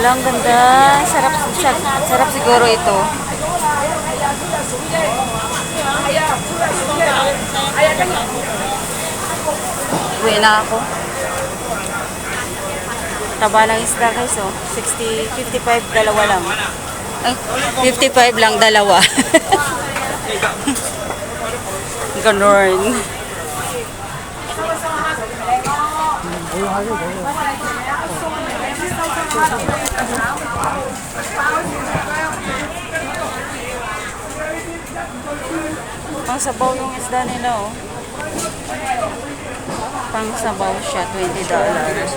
Hala, ang ganda. Sarap, sarap, sarap siguro ito. Uwi na ako. Taba ng isda guys, oh. 60, 55, dalawa lang. Ay, 55 lang, dalawa. Ganon. Pang sabaw yung isda nila, oh. Pang sabaw siya, $20. dollars.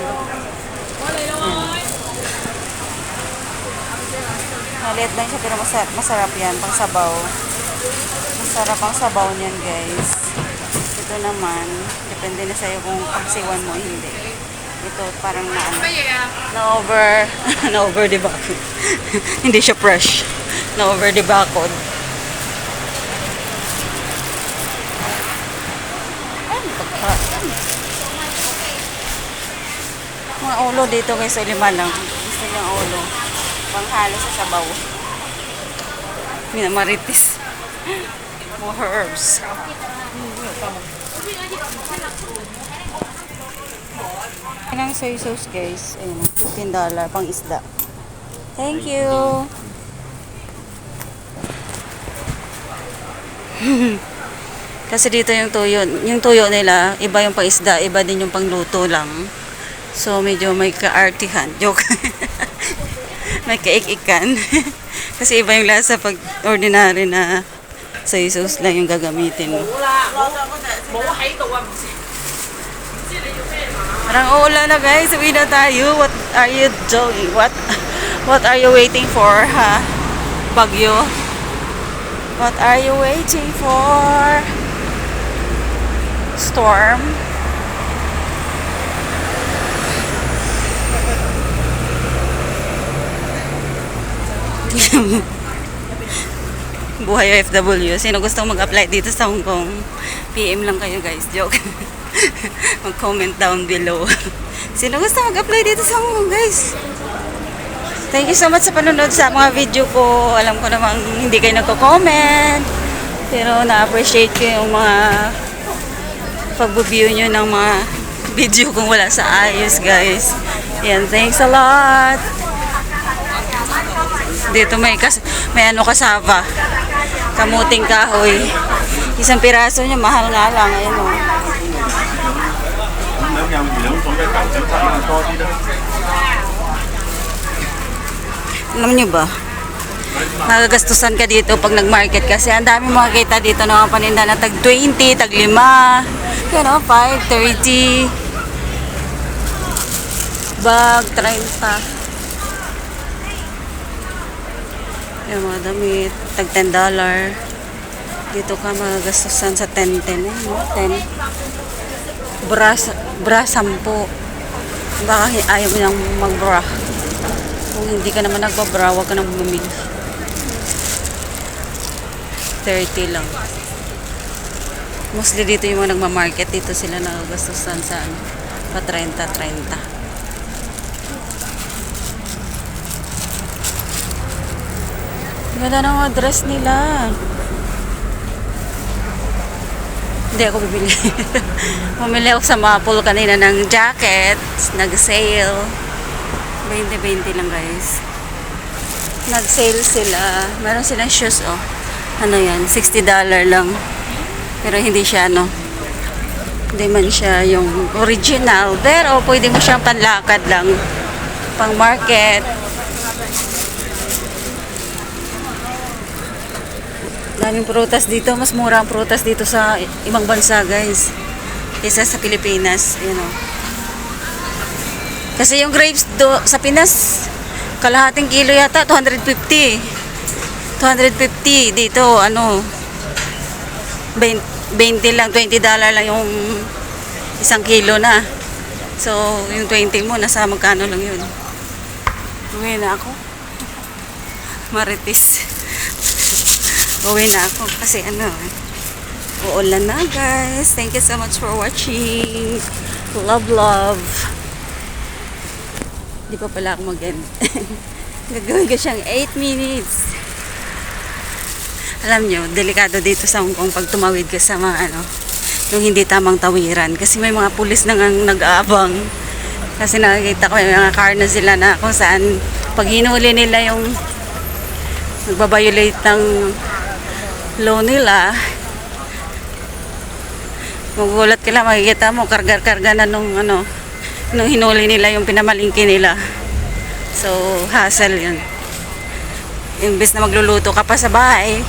Maliit lang siya pero masarap, masarap yan, pang sabaw. Masarap ang sabaw niyan, guys. Ito naman, depende na sa'yo kung pagsiwan mo hindi. Ito parang na ano, na over, na over the bakod. hindi siya fresh. Na over the. Ano pagka? Mga ulo dito guys, lima lang. Gusto niya ulo. Panghalo sa sabaw. Minamaritis. More herbs. Yan ang soy sauce guys. Ayun, $15 pang isda. Thank you. Kasi dito yung tuyo, yung tuyo nila, iba yung pang isda, iba din yung pangluto lang. So medyo may kaartihan. Joke. may kaikikan. Kasi iba yung lasa pag ordinary na soy sauce lang yung gagamitin mo. Parang uulan na guys, uwi na tayo. What are you doing? What what are you waiting for, ha? Bagyo? What are you waiting for? Storm? Buhay OFW. Sino gustong mag-apply dito sa Hong Kong? PM lang kayo guys. Joke. Mag-comment down below. Sino gusto mag-apply dito sa Kong guys? Thank you so much sa panonood sa mga video ko. Alam ko namang hindi kayo nagko-comment. Pero na-appreciate ko yung mga pag-view nyo ng mga video kung wala sa ayos guys. Yan, thanks a lot. Dito may kas may ano kasava. Kamuting kahoy. Isang piraso niya mahal nga lang ayun nếu nhau ba? Nagagastusan ka dito pag nag-market kasi ang dami makikita dito ng mga paninda na tag 20, tag 5 you know, 5, 30 bag 30 yung mga damit tag 10 dollar. Dito ka magagastusan sa 10, 10 10, 10 Bra, bra 10. Baka ayaw mo nang mag-bra. Kung hindi ka naman nagbabra, huwag ka nang bumili. 30 lang. Mostly dito yung mga nagmamarket. Dito sila nagagastusan sa ano, pa 30-30. Ganda ng mga dress nila. Hindi ako bibili. Bumili ako sa Mapol kanina ng jacket. Nag-sale. 20-20 lang guys. Nag-sale sila. Meron silang shoes oh. Ano yan? $60 lang. Pero hindi siya ano. Hindi man siya yung original. Pero pwede mo siyang panlakad lang. Pang market. Daming prutas dito. Mas mura ang prutas dito sa ibang bansa guys. Kaysa sa Pilipinas. You know. Kasi yung grapes do, sa Pinas, kalahating kilo yata, 250. 250 dito, ano, 20, 20 lang, 20 dollar lang yung isang kilo na. So, yung 20 mo, nasa magkano lang yun. Uwi na ako. Maritis. Uwi na ako kasi ano, uulan na guys. Thank you so much for watching. Love, love. Di pa pala ako mag-end. Gagawin ko siyang 8 minutes. Alam nyo, delikado dito sa Hong Kong pag tumawid ka sa mga ano, yung hindi tamang tawiran. Kasi may mga pulis na nag-aabang. Kasi nakikita ko may mga car na sila na kung saan pag hinuli nila yung nagbabiolate ng law nila, magugulat ka lang, makikita mo, kargar-karga na nung ano, nung hinuli nila yung pinamalingki nila. So, hassle yun. Imbes na magluluto ka pa sa bahay,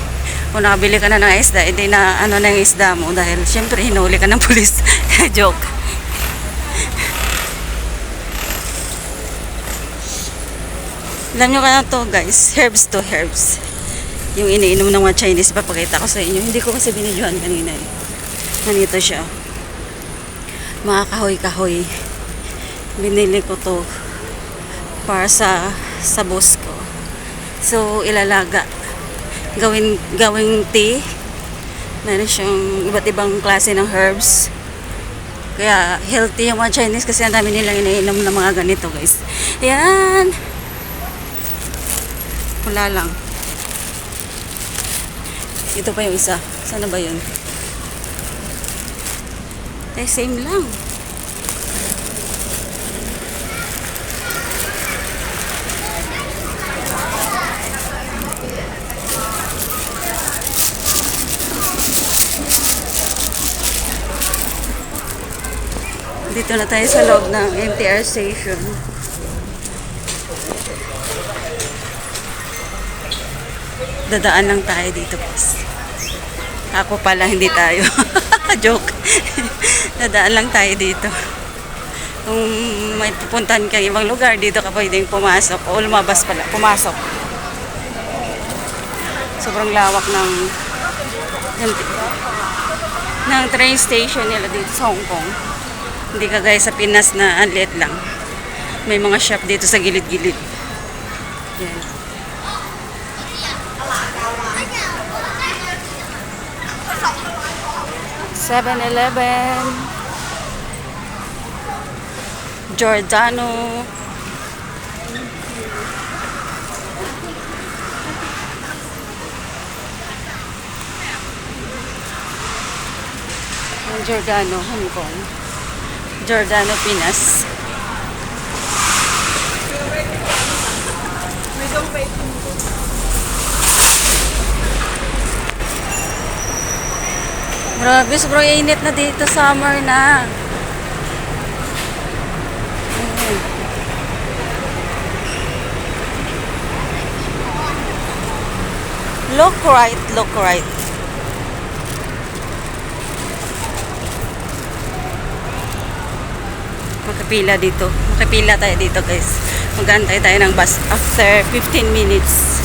kung nakabili ka na ng isda, edi na ano na yung isda mo dahil syempre hinuli ka ng pulis. Joke. Alam nyo kaya to guys, herbs to herbs. Yung iniinom ng mga Chinese, papakita ko sa inyo. Hindi ko kasi binidyohan kanina eh. Ganito siya. Mga kahoy-kahoy. Binili ko to para sa sa boss ko. So, ilalaga. Gawin, gawing tea. Meron siyang iba't ibang klase ng herbs. Kaya healthy yung mga Chinese kasi ang dami nilang iniinom ng mga ganito guys. Yan. Wala lang. Ito pa yung isa. Sana ba yun? Eh, same lang. Dito na tayo sa loob ng MTR station. Dadaan lang tayo dito, guys. Ako pala, hindi tayo. Joke. Dadaan lang tayo dito. Kung may pupuntahan kayo ibang lugar, dito ka pwedeng pumasok o lumabas pala, pumasok. Sobrang lawak ng ng, train station nila dito sa Hong Kong. Hindi kagaya sa Pinas na ang liit lang. May mga shop dito sa gilid-gilid. Yan. Seven Eleven. Giordano. Ang Giordano, Hong Kong. Giordano, Pinas. Grabe, sobrang init na dito. Summer na. Ayan. Look right, look right. Magkapila dito. Magkapila tayo dito guys. Magantay tayo ng bus after 15 minutes.